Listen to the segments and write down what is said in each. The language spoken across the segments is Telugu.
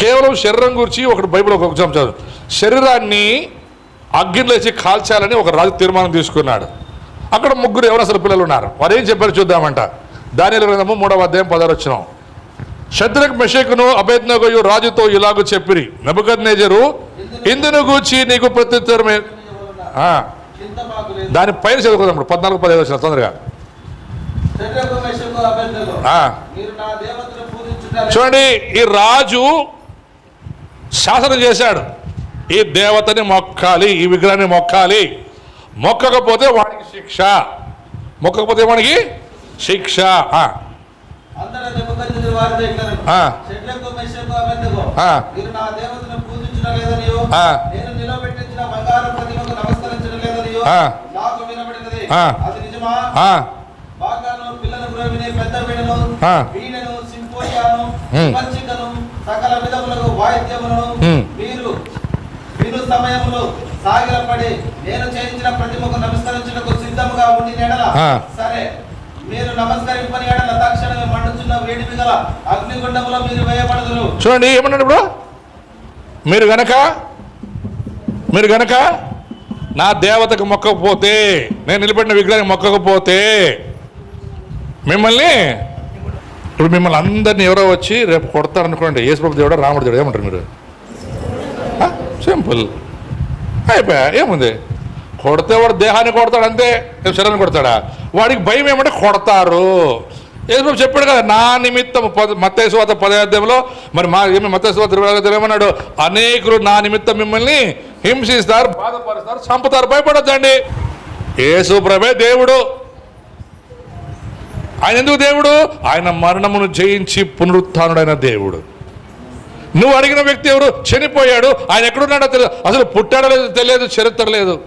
కేవలం శరీరం గురించి ఒకటి బైబిల్ ఒక అంశం చదువు. శరీరాన్ని అగ్గిలేసి కాల్చాలని ఒక రాజు తీర్మానం తీసుకున్నాడు. అక్కడ ముగ్గురు ఎవరసలు పిల్లలు ఉన్నారు? వారు ఏం చెప్పారు చూద్దామంట. దాని గ్రంథము మూడవ అధ్యాయం పదహారు వచ్చినాం. శత్రుక్ మెషకును అభేద్నగయు రాజుతో ఇలాగ చెప్పిరి. నెబుకద్నేజరు ఇందును గూర్చి నీకు ప్రత్యుత్తరమే దాని పైన చదువుకుందాం ఇప్పుడు. పద్నాలుగు పదిహేను వచ్చిన. తొందరగా. చూడండి ఈ రాజు శాసనం చేశాడు. ఈ దేవతని మొక్కాలి ఈ విగ్రహాన్ని మొక్కాలి. మొక్కకపోతే వాడికి శిక్ష. మొక్కకపోతే వాడికి శిక్ష. ఆ, విధములకు వాయిద్యములను. మీరు విను సమయములో సాగిలపడి నేను చేయించిన ప్రతిమకు నమస్కరించుటకు సిద్ధముగా ఉండి ఎడల ఆ. సరే మీరు నమస్కరింపని ఎడల తక్షణమే మండుచున్న వేడిమి గల అగ్నిగుండములో మీరు వేయబడదురు చూడండి ఏమన్నాడు ఇప్పుడు మీరు గనక మీరు గనక నా దేవతకు మొక్కకపోతే నేను నిలబడిన విగ్రహానికి మొక్కకపోతే మిమ్మల్ని ఇప్పుడు మిమ్మల్ని అందరిని ఎవరో వచ్చి రేపు కొడతారు అనుకోండి యేసుప్రభు దేవుడు రాముడు దేవుడు ఏమంటారు మీరు? సింపుల్. అయిపోయా ఏముంది? కొడితే వాడు దేహాన్ని కొడతాడు అంతే శరీరాన్ని కొడతాడా? వాడికి భయం ఏమంటే కొడతారు. యేసుప్రభు చెప్పాడు కదా నా నిమిత్తం మత్తేశ్వాత పదార్థంలో మరి మా ఏమి మత్తేశ్వాత ఏమన్నాడు? అనేకులు నా నిమిత్తం మిమ్మల్ని హింసిస్తారు బాధపరుస్తారు చంపుతారు భయపడొద్దండి. యేసు ప్రభే దేవుడు. ఆయన ఎందుకు దేవుడు? ఆయన మరణమును జయించి పునరుత్డైన దేవుడు. నువ్వు అడిగిన వ్యక్తి ఎవరు? చనిపోయాడు. ఆయన ఎక్కడున్నాడో తెలియదు అసలు పుట్టాడో లేదు తెలియదు చరిత్ర లేదు.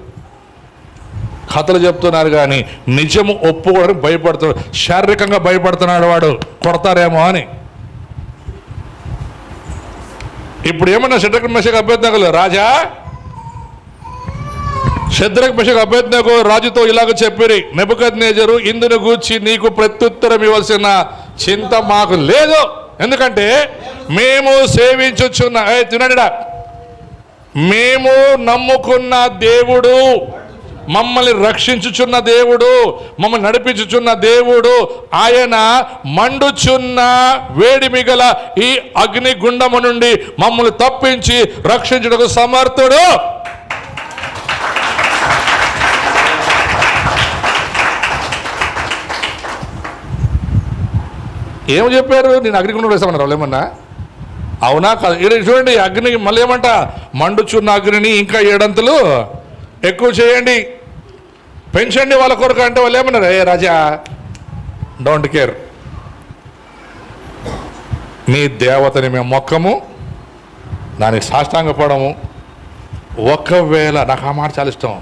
కథలు చెప్తున్నారు కానీ నిజము ఒప్పుకోవడానికి భయపడుతున్నాడు. శారీరకంగా భయపడుతున్నాడు వాడు. కొడతారేమో అని. ఇప్పుడు ఏమన్నా షడ్రక్ మెసేజ్ అభ్యర్థనకులు రాజా? శద్రక్ మిషక్ అభ్యర్థనకు రాజుతో ఇలాగ చెప్పిరి నెబుకద్నేజరు ఇందును గూర్చి నీకు ప్రత్యుత్తరం ఇవ్వాల్సిన చింత మాకు లేదు. ఎందుకంటే మేము సేవించుచున్న తినడ తినడా మేము నమ్ముకున్న దేవుడు మమ్మల్ని రక్షించుచున్న దేవుడు మమ్మల్ని నడిపించుచున్న దేవుడు ఆయన మండుచున్న వేడి మిగల ఈ అగ్ని గుండము నుండి మమ్మల్ని తప్పించి రక్షించుటకు సమర్థుడు. ఏం చెప్పారు? నేను అగ్నిగుండం వేసామన్నారు వాళ్ళు ఏమన్నా అవునా కాదు? ఇక్కడ చూడండి అగ్ని మళ్ళీ ఏమంట? మండుచున్న అగ్నిని ఇంకా ఏడంతలు ఎక్కువ చేయండి. పెంచండి వాళ్ళ కొరకు అంటే వాళ్ళు ఏమన్నారు? ఏ రాజా డోంట్ కేర్ మీ దేవతని మేము మొక్కము దానికి సాష్టాంగపడము. ఒకవేళ నాకు ఆ మాట చాలా ఇష్టం.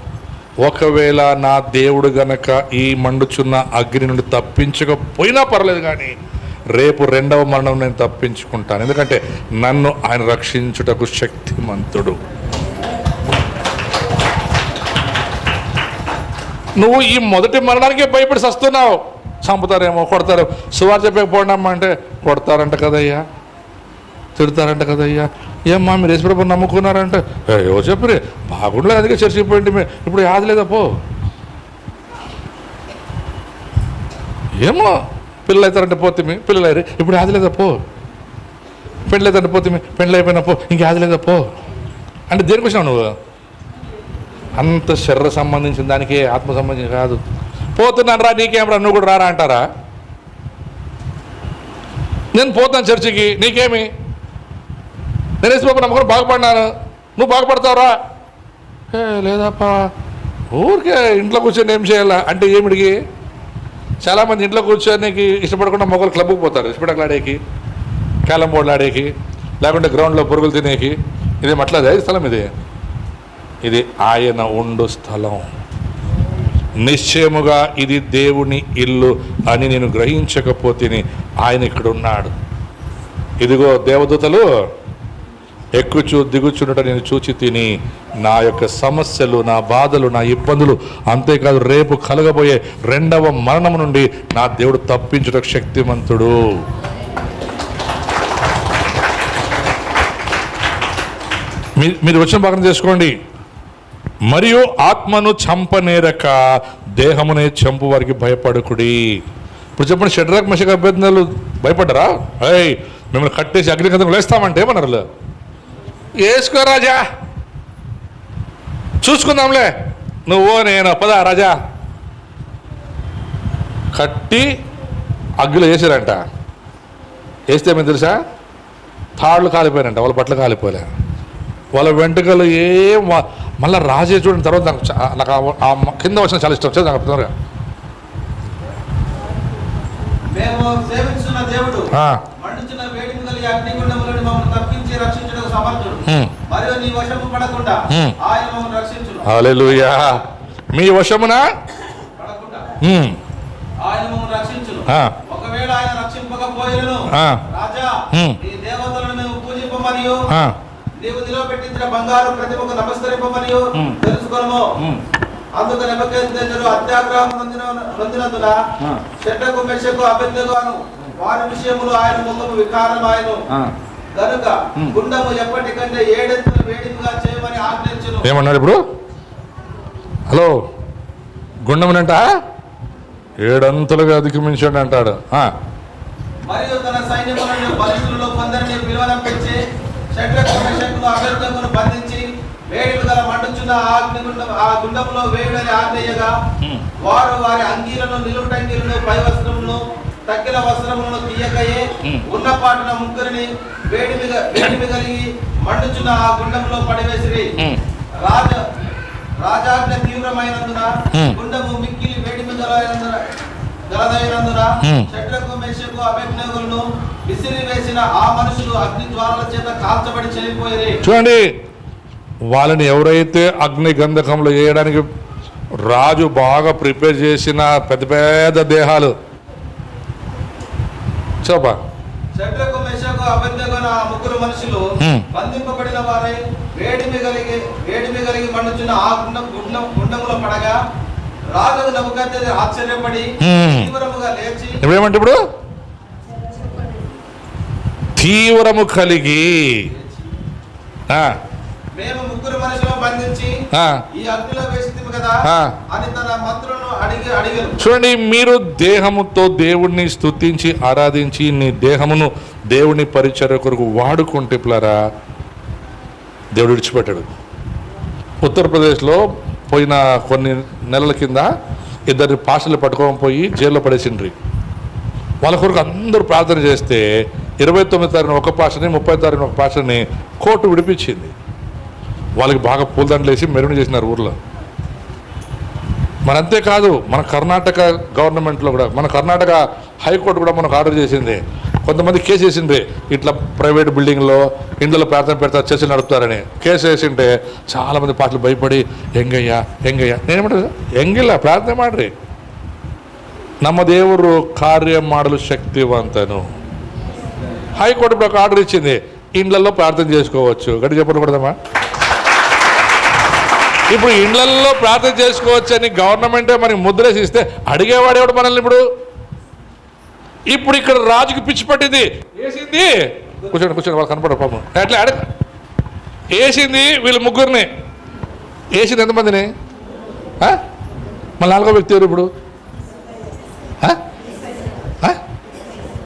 ఒకవేళ నా దేవుడు గనక ఈ మండుచున్న అగ్ని నుండి తప్పించకపోయినా పర్లేదు కానీ రేపు రెండవ మరణం నేను తప్పించుకుంటాను. ఎందుకంటే నన్ను ఆయన రక్షించుటకు శక్తిమంతుడు. నువ్వు ఈ మొదటి మరణానికే భయపడి సస్తున్నావు. చంపుతారేమో కొడతారు. సువార్ చెప్పకపోండమ్మా అంటే కొడతారంట కదయ్యా. తిడతారంట కదయ్యా. ఏమ్మా మీరు యేసుప్రభు నమ్ముకున్నారంటే? ఏవో చెప్పరే బాగుండలేదు అందుకే చర్చిపోయింది ఇప్పుడు యాదలేదా? పో. ఏమో పిల్లలు అవుతారంటే పోతే పిల్లలు అయ్యారు ఇప్పుడు అది లేదా పో. పెళ్ళి అవుతారంటే పోతే పెళ్ళి అయిపోయినా పో. ఇంక అది లేదా పో. అంటే దేనికి వచ్చినావు నువ్వు? అంత శరీర సంబంధించిన దానికే ఆత్మ సంబంధించిన కాదు. పోతున్నాను రా నీకేం రా నువ్వు కూడా రారా అంటారా? నేను పోతాను చర్చికి నీకేమి? నేను వేసిపోపు నమ్మకం బాగుపడినాను. నువ్వు బాగుపడతావురా? ఏ లేదప్పా. ఊరికే ఇంట్లో కూర్చొని ఏం చేయాలా? అంటే ఏమిడికి? చాలామంది ఇంట్లో కూర్చోడానికి ఇష్టపడకుండా మొగలు క్లబ్కి పోతారు. ఇష్టపడకలాడేకి క్యాలం బోర్డులు ఆడేకి లేకుంటే గ్రౌండ్లో పురుగులు తినేకి. ఇది అట్లా స్థలం ఇది? ఇది ఆయన ఉండు స్థలం. నిశ్చయముగా ఇది దేవుని ఇల్లు అని నేను గ్రహించకపోతే ఆయన ఇక్కడ ఉన్నాడు ఇదిగో దేవదూతలు ఎక్కుచు దిగుచున్నట నేను చూచి తిని నా యొక్క సమస్యలు నా బాధలు నా ఇబ్బందులు అంతేకాదు రేపు కలగబోయే రెండవ మరణం నుండి నా దేవుడు తప్పించుటకు శక్తిమంతుడు. మీ మీరు వచ్చిన భాగం చేసుకోండి. మరియు ఆత్మను చంపనేరక దేహమునే చంపు వారికి భయపడకుడి. ఇప్పుడు చెప్పండి షడ్రక్ మషక అభ్యర్థులు భయపడ్డరా? అయ్ మిమ్మల్ని కట్టేసి అగ్నికంతం లేస్తామంటే ఏమన్నారు వేసుకో రాజా. చూసుకుందాంలే. నువ్వు నేను పదా రాజా. కట్టి అగ్గిలో వేసారంట. వేస్తే ఏమైంది తెలుసా? తాళ్ళు కాలిపోయారంట వాళ్ళ బట్టలు కాలిపోలే. వాళ్ళ వెంట్రుకలు ఏం మళ్ళా రాజే చూడిన తర్వాత నాకు నాకు కింద వచ్చిన చాలా ఇష్టం వచ్చేది నాకు తొందరగా. మేము దేవుడు హల్లెలూయా. మీ వశమున. ఒకవేళ ఆయన రక్షింపకపోయినను ఆ. రాజా హ్మ్. నీ దేవతలను నువ్వు పూజింపమనియు. ఆ, నీవు నిలవబెట్టించిన బంగారు ప్రతిమకు నమస్కరింపమనియు. హ్మ్. తెలుసుకొనము. హ్మ్. అందుకు అత్యాగ్రహం నొందినందున. చెడ్డకు మెషకు అభ్యర్థుగాను వారి విషయములు ఆయన ముఖము వికారం ఆయన హ్మ్. గుండము ఎప్పటికంటే ఏడెత్తులు వేడిగా చేయమని ఆజ్ఞించును. ఏమన్నాడు ఇప్పుడు? హలో గుండమునంట? ఏడంతలుగా అధిగమించాడు అంటాడు. మరియు తన సైన్యములను కొందరిని పిలువనంపించి షడ్రకు మెషకును అభ్యర్థకును బంధించి వేడిలు గల మండుచున్న ఆ అగ్నిగుండం ఆ గుండములో వేడని ఆజ్ఞయగా హ్మ్. వారు వారి అంగీలను నిలువుటంగీలను పై వస్త్రములను తక్కిన వస్త్రములను తీయకయే. ఉన్న పాటున ముగ్గురిని వేడిమి గ- వేడిమి కలిగి మండుచున్న ఆ గుండంలో పడివేసిరి. రాజ రాజాజ్ఞ తీవ్రమైనందున. గుండము మిక్కిలి వేడిమి గలైనందున గలదైనందున. చెట్లకు మెషకు అభిజ్ఞకులను విసిరి వేసిన ఆ మనుషులు అగ్ని జ్వాలల చేత కాల్చబడి చనిపోయి చూడండి వాళ్ళని ఎవరైతే అగ్ని గంధకంలో వేయడానికి రాజు బాగా ప్రిపేర్ చేసిన పెద్ద పెద్ద దేహాలు చెప్పా చెట్లకు మెషకు అభిజ్ఞకున ఆ ముగ్గురు మనుషులు. బంధింపబడిన వారై వేడిమి కలిగి వేడిమి కలిగి మండుచున్న ఆ గుండం గుండం గుండములో పడగా రాజు నమ్మకం ఆశ్చర్యపడి. తీవ్రముగా లేచి ఇప్పుడేమంటే ఇప్పుడు తీవ్రము కలిగి ఆ, మేము ముగ్గురు మనుషులను బంధించి. ఈ అగ్నిలో వేసింది కదా. అని తన మంత్రులను అడిగి అడిగారు చూడండి మీరు దేహముతో దేవుణ్ణి స్తుతించి ఆరాధించి నీ దేహమును దేవుని పరిచర్య కొరకు వాడుకుంటే పిల్లరా దేవుడు విడిచిపెట్టాడు ఉత్తరప్రదేశ్లో పోయిన కొన్ని నెలల కింద ఇద్దరు పాషలు పట్టుకొని పోయి జైల్లో పడేసిండ్రి వాళ్ళ కొరకు అందరూ ప్రార్థన చేస్తే ఇరవై తొమ్మిది తారీఖున ఒక పాషని ముప్పై తారీఖున ఒక పాషని కోర్టు విడిపించింది వాళ్ళకి బాగా పూలదండలు వేసి మెరుగు చేసినారు ఊర్లో. మన అంతేకాదు మన కర్ణాటక గవర్నమెంట్లో కూడా మన కర్ణాటక హైకోర్టు కూడా మనకు ఆర్డర్ చేసింది. కొంతమంది కేసు వేసింది. ఇట్లా ప్రైవేట్ బిల్డింగ్లో ఇండ్లలో ప్రార్థన పెడతా చర్చలు నడుపుతారని కేసు వేసింటే చాలామంది పాటలు భయపడి ఎంగయ్యా ఎంగయ్యా. నేనేమంటారు ఎంగిల్ల ప్రార్థన మాడ్రి నమ్మ దేవుడు కార్య శక్తివంతను. హైకోర్టు ఒక ఆర్డర్ ఇచ్చింది. ఇండ్లలో ప్రార్థన చేసుకోవచ్చు. గడి చెప్పకూడదమ్మా ఇప్పుడు ఇండ్లలో ప్రార్థన చేసుకోవచ్చు అని గవర్నమెంటే మనకి ముద్రేసి ఇస్తే అడిగేవాడు ఎవడు మనల్ని ఇప్పుడు? ఇప్పుడు ఇక్కడ రాజుకి పిచ్చి పట్టింది. వేసింది కూర్చోండి కూర్చోండి వాళ్ళు కనపడరు పాపం. అట్లా అడగ. వేసింది వీళ్ళు ముగ్గురిని. వేసింది ఎంతమందిని? మళ్ళీ నాలుగో వ్యక్తి ఎవరు ఇప్పుడు?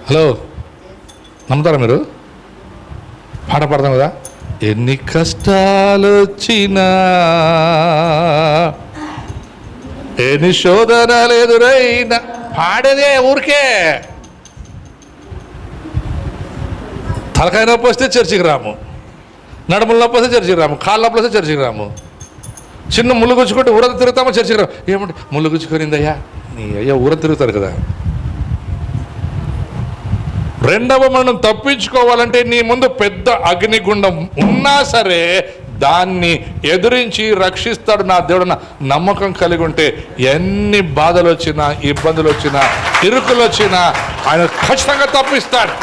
హలో. నమ్ముతారా మీరు? పాట పాడతాం కదా? ఎన్ని కష్టాలు వచ్చినా ఎన్ని శోధనలు ఎదురైనా పాడేదే ఊరికే. తలకాయ నొప్పి వస్తే చర్చికి రాము. నడుముల నొప్పి వస్తే చర్చికి రాము. కాళ్ళ నొప్పి వస్తే చర్చికి రాము. చిన్న ముళ్ళు గుచ్చుకుంటే ఊరంతా తిరుగుతామో చర్చికి రాము. ఏమంటే ముళ్ళు గుచ్చుకొనిందయ్యా నీ అయ్యా ఊర తిరుగుతారు కదా. రెండవ మనం తప్పించుకోవాలంటే నీ ముందు పెద్ద అగ్నిగుండం ఉన్నా సరే దాన్ని ఎదురించి రక్షిస్తాడు నా దేవుడు నమ్మకం కలిగి ఉంటే ఎన్ని బాధలు వచ్చినా ఇబ్బందులు వచ్చినా ఇరుకులు వచ్చినా ఆయన ఖచ్చితంగా తప్పిస్తాడు.